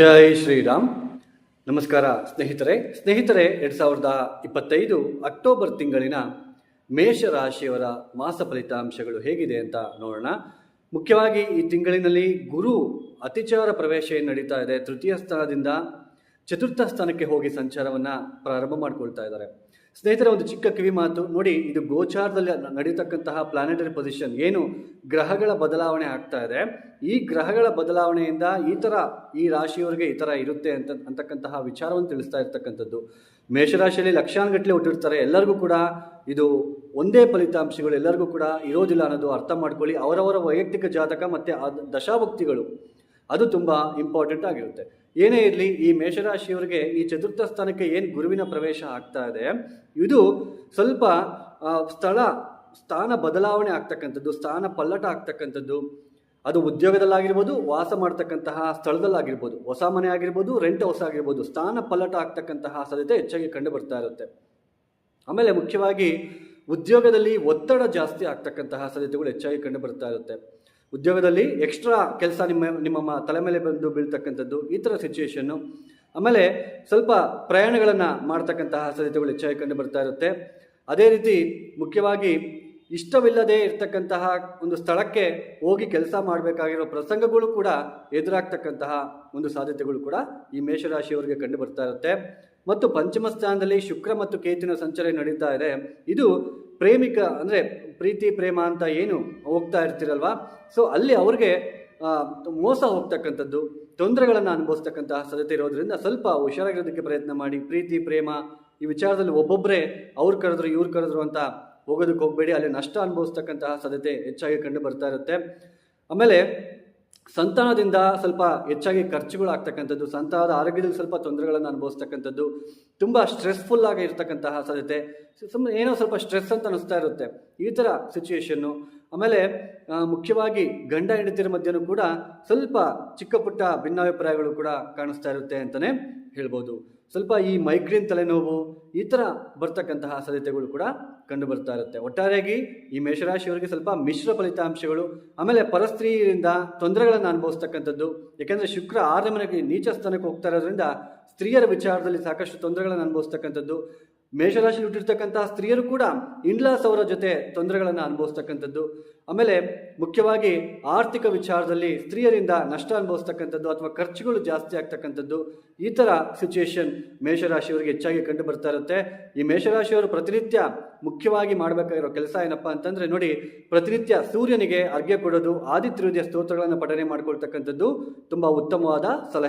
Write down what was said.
ಜೈ ಶ್ರೀರಾಮ್. ನಮಸ್ಕಾರ ಸ್ನೇಹಿತರೆ. ಸ್ನೇಹಿತರೆ, ಎರಡು ಸಾವಿರದ ಇಪ್ಪತ್ತೈದು ಅಕ್ಟೋಬರ್ ತಿಂಗಳಿನ ಮೇಷ ರಾಶಿಯವರ ಮಾಸ ಫಲಿತಾಂಶಗಳು ಹೇಗಿದೆ ಅಂತ ನೋಡೋಣ. ಮುಖ್ಯವಾಗಿ ಈ ತಿಂಗಳಿನಲ್ಲಿ ಗುರು ಅತಿಚಾರ ಪ್ರವೇಶ ಏನು ನಡೀತಾ ಇದೆ? ತೃತೀಯ ಸ್ಥಾನದಿಂದ ಚತುರ್ಥ ಸ್ಥಾನಕ್ಕೆ ಹೋಗಿ ಸಂಚಾರವನ್ನು ಪ್ರಾರಂಭ ಮಾಡಿಕೊಳ್ತಾ ಇದ್ದಾರೆ. ಸ್ನೇಹಿತರೆ, ಒಂದು ಚಿಕ್ಕ ಕಿವಿ ಮಾತು. ನೋಡಿ, ಇದು ಗೋಚಾರದಲ್ಲಿ ನಡೀತಕ್ಕಂತಹ ಪ್ಲಾನೆಟರಿ ಪೊಸಿಷನ್ ಏನು? ಗ್ರಹಗಳ ಬದಲಾವಣೆ ಆಗ್ತಾ ಇದೆ. ಈ ಗ್ರಹಗಳ ಬದಲಾವಣೆಯಿಂದ ಈ ಥರ ಈ ರಾಶಿಯವರಿಗೆ ಈ ಥರ ಇರುತ್ತೆ ಅಂತ, ಅಂತಕ್ಕಂತಹ ವಿಚಾರವನ್ನು ತಿಳಿಸ್ತಾ ಇರ್ತಕ್ಕಂಥದ್ದು. ಮೇಷರಾಶಿಯಲ್ಲಿ ಲಕ್ಷಾನುಗಟ್ಟಲೆ ಹುಟ್ಟಿರ್ತಾರೆ. ಎಲ್ಲರಿಗೂ ಕೂಡ ಇದು ಒಂದೇ ಫಲಿತಾಂಶಗಳು. ಎಲ್ಲರಿಗೂ ಕೂಡ ಇರೋದಿಲ್ಲ ಅನ್ನೋದು ಅರ್ಥ ಮಾಡ್ಕೊಳ್ಳಿ. ಅವರವರ ವೈಯಕ್ತಿಕ ಜಾತಕ ಮತ್ತು ಆ ದಶಾಭಕ್ತಿಗಳು. ಅದು ತುಂಬ ಇಂಪಾರ್ಟೆಂಟ್ ಆಗಿರುತ್ತೆ. ಏನೇ ಇರಲಿ, ಈ ಮೇಷರಾಶಿಯವರಿಗೆ ಈ ಚತುರ್ಥ ಸ್ಥಾನಕ್ಕೆ ಏನು ಗುರುವಿನ ಪ್ರವೇಶ ಆಗ್ತಾ ಇದೆ, ಇದು ಸ್ವಲ್ಪ ಸ್ಥಳ, ಸ್ಥಾನ ಬದಲಾವಣೆ ಆಗ್ತಕ್ಕಂಥದ್ದು, ಸ್ಥಾನ ಪಲ್ಲಟ ಆಗ್ತಕ್ಕಂಥದ್ದು. ಅದು ಉದ್ಯೋಗದಲ್ಲಾಗಿರ್ಬೋದು, ವಾಸ ಮಾಡ್ತಕ್ಕಂತಹ ಸ್ಥಳದಲ್ಲಾಗಿರ್ಬೋದು, ಹೊಸ ಮನೆ ಆಗಿರ್ಬೋದು ರೆಂಟ್ ಹೌಸ್ ಆಗಿರ್ಬೋದು, ಸ್ಥಾನ ಪಲ್ಲಟ ಆಗ್ತಕ್ಕಂತಹ ಸಾಧ್ಯತೆ ಹೆಚ್ಚಾಗಿ ಕಂಡು ಬರ್ತಾ ಇರುತ್ತೆ. ಆಮೇಲೆ ಮುಖ್ಯವಾಗಿ ಉದ್ಯೋಗದಲ್ಲಿ ಒತ್ತಡ ಜಾಸ್ತಿ ಆಗ್ತಕ್ಕಂತಹ ಸಾಧ್ಯತೆಗಳು ಹೆಚ್ಚಾಗಿ ಕಂಡು ಬರ್ತಾ ಇರುತ್ತೆ. ಉದ್ಯೋಗದಲ್ಲಿ ಎಕ್ಸ್ಟ್ರಾ ಕೆಲಸ ನಿಮ್ಮ ನಿಮ್ಮ ತಲೆ ಮೇಲೆ ಬಂದು ಬೀಳ್ತಕ್ಕಂಥದ್ದು ಈ ಥರ ಸಿಚುವೇಶನ್ನು ಆಮೇಲೆ ಸ್ವಲ್ಪ ಪ್ರಯಾಣಗಳನ್ನು ಮಾಡ್ತಕ್ಕಂತಹ ಸಾಧ್ಯತೆಗಳು ಹೆಚ್ಚಾಗಿ ಕಂಡು ಬರ್ತಾ ಇರುತ್ತೆ. ಅದೇ ರೀತಿ ಮುಖ್ಯವಾಗಿ ಇಷ್ಟವಿಲ್ಲದೆ ಇರ್ತಕ್ಕಂತಹ ಒಂದು ಸ್ಥಳಕ್ಕೆ ಹೋಗಿ ಕೆಲಸ ಮಾಡಬೇಕಾಗಿರೋ ಪ್ರಸಂಗಗಳು ಕೂಡ ಎದುರಾಗ್ತಕ್ಕಂತಹ ಒಂದು ಸಾಧ್ಯತೆಗಳು ಕೂಡ ಈ ಮೇಷರಾಶಿಯವರಿಗೆ ಕಂಡು ಬರ್ತಾ ಇರುತ್ತೆ. ಮತ್ತು ಪಂಚಮ ಸ್ಥಾನದಲ್ಲಿ ಶುಕ್ರ ಮತ್ತು ಕೇತಿನ ಸಂಚಾರ ನಡೀತಾ ಇದೆ. ಇದು ಪ್ರೇಮಿಕ ಅಂದರೆ ಪ್ರೀತಿ, ಪ್ರೇಮ ಅಂತ ಏನು ಹೋಗ್ತಾ ಇರ್ತೀರಲ್ವ? ಸೊ ಅಲ್ಲಿ ಅವ್ರಿಗೆ ಮೋಸ ಹೋಗ್ತಕ್ಕಂಥದ್ದು, ತೊಂದರೆಗಳನ್ನು ಅನುಭವಿಸ್ತಕ್ಕಂತಹ ಸಾಧ್ಯತೆ ಇರೋದ್ರಿಂದ ಸ್ವಲ್ಪ ಹುಷಾರಾಗಿರೋದಕ್ಕೆ ಪ್ರಯತ್ನ ಮಾಡಿ, ಪ್ರೀತಿ, ಪ್ರೇಮ ಈ ವಿಚಾರದಲ್ಲಿ ಒಬ್ಬೊಬ್ಬರೇ ಅವ್ರು ಕರೆದ್ರು, ಇವ್ರು ಕರೆದ್ರು ಅಂತ ಹೋಗೋದಕ್ಕೆ ಹೋಗಬೇಡಿ. ಅಲ್ಲಿ ನಷ್ಟ ಅನುಭವಿಸ್ತಕ್ಕಂತಹ ಸಾಧ್ಯತೆ ಹೆಚ್ಚಾಗಿ ಕಂಡು ಬರ್ತಾ ಇರುತ್ತೆ. ಆಮೇಲೆ ಸಂತಾನದಿಂದ ಸ್ವಲ್ಪ ಹೆಚ್ಚಾಗಿ ಖರ್ಚುಗಳು ಆಗ್ತಕ್ಕಂಥದ್ದು ಸಂತಾನದ ಆರೋಗ್ಯದಲ್ಲಿ ಸ್ವಲ್ಪ ತೊಂದರೆಗಳನ್ನು ಅನುಭವಿಸ್ತಕ್ಕಂಥದ್ದು, ತುಂಬ ಸ್ಟ್ರೆಸ್ಫುಲ್ ಆಗಿ ಇರ್ತಕ್ಕಂತಹ ಸಾಧ್ಯತೆ. ಸುಮ್ಮನೆ ಏನೋ ಸ್ವಲ್ಪ ಸ್ಟ್ರೆಸ್ ಅಂತ ಅನಿಸ್ತಾ ಇರುತ್ತೆ. ಈ ಥರ ಸಿಚುಯೇಷನ್ನು ಆಮೇಲೆ ಮುಖ್ಯವಾಗಿ ಗಂಡ ಹೆಂಡತಿಯರ ಮಧ್ಯನೂ ಕೂಡ ಸ್ವಲ್ಪ ಚಿಕ್ಕ ಪುಟ್ಟ ಭಿನ್ನಾಭಿಪ್ರಾಯಗಳು ಕೂಡ ಕಾಣಿಸ್ತಾ ಇರುತ್ತೆ ಅಂತಲೇ ಹೇಳ್ಬೋದು. ಸ್ವಲ್ಪ ಈ ಮೈಗ್ರೇನ್ ತಲೆನೋವು ಈ ಥರ ಬರ್ತಕ್ಕಂತಹ ಸಾಧ್ಯತೆಗಳು ಕೂಡ ಕಂಡು ಬರ್ತಾ ಇರುತ್ತೆ. ಒಟ್ಟಾರೆಯಾಗಿ ಈ ಮೇಷರಾಶಿಯವರಿಗೆ ಸ್ವಲ್ಪ ಮಿಶ್ರ ಫಲಿತಾಂಶಗಳು, ಆಮೇಲೆ ಪರಸ್ತ್ರೀಯರಿಂದ ತೊಂದರೆಗಳನ್ನು ಅನುಭವಿಸ್ತಕ್ಕಂಥದ್ದು, ಯಾಕೆಂದರೆ ಶುಕ್ರ ಆರನೇ ಮನೆಗೆ ನೀಚ ಸ್ಥಾನಕ್ಕೆ ಹೋಗ್ತಾ ಇರೋದ್ರಿಂದ ಸ್ತ್ರೀಯರ ವಿಚಾರದಲ್ಲಿ ಸಾಕಷ್ಟು ತೊಂದರೆಗಳನ್ನು ಅನುಭವಿಸ್ತಕ್ಕಂಥದ್ದು ಮೇಷರಾಶಿ ಹುಟ್ಟಿರ್ತಕ್ಕಂತಹ ಸ್ತ್ರೀಯರು ಕೂಡ ಇಂಡ್ಲಾಸ್ ಅವರ ಜೊತೆ ತೊಂದರೆಗಳನ್ನು ಅನುಭವಿಸ್ತಕ್ಕಂಥದ್ದು. ಆಮೇಲೆ ಮುಖ್ಯವಾಗಿ ಆರ್ಥಿಕ ವಿಚಾರದಲ್ಲಿ ಸ್ತ್ರೀಯರಿಂದ ನಷ್ಟ ಅನುಭವಿಸ್ತಕ್ಕಂಥದ್ದು ಅಥವಾ ಖರ್ಚುಗಳು ಜಾಸ್ತಿ ಆಗ್ತಕ್ಕಂಥದ್ದು. ಈ ಥರ ಸಿಚುಯೇಷನ್ ಮೇಷರಾಶಿಯವರಿಗೆ ಹೆಚ್ಚಾಗಿ ಕಂಡು ಬರ್ತಾ ಇರುತ್ತೆ. ಈ ಮೇಷರಾಶಿಯವರು ಪ್ರತಿನಿತ್ಯ ಮುಖ್ಯವಾಗಿ ಮಾಡಬೇಕಾಗಿರೋ ಕೆಲಸ ಏನಪ್ಪ ಅಂತಂದ್ರೆ ನೋಡಿ, ಪ್ರತಿನಿತ್ಯ ಸೂರ್ಯನಿಗೆ ಅರ್ಘ್ಯ ಕೊಡೋದು ಆದಿತ್ಯ ಸ್ತೋತ್ರಗಳನ್ನು ಪಠನೆ ಮಾಡಿಕೊಳ್ತಕ್ಕಂಥದ್ದು ತುಂಬ ಉತ್ತಮವಾದ ಸಲಹೆ.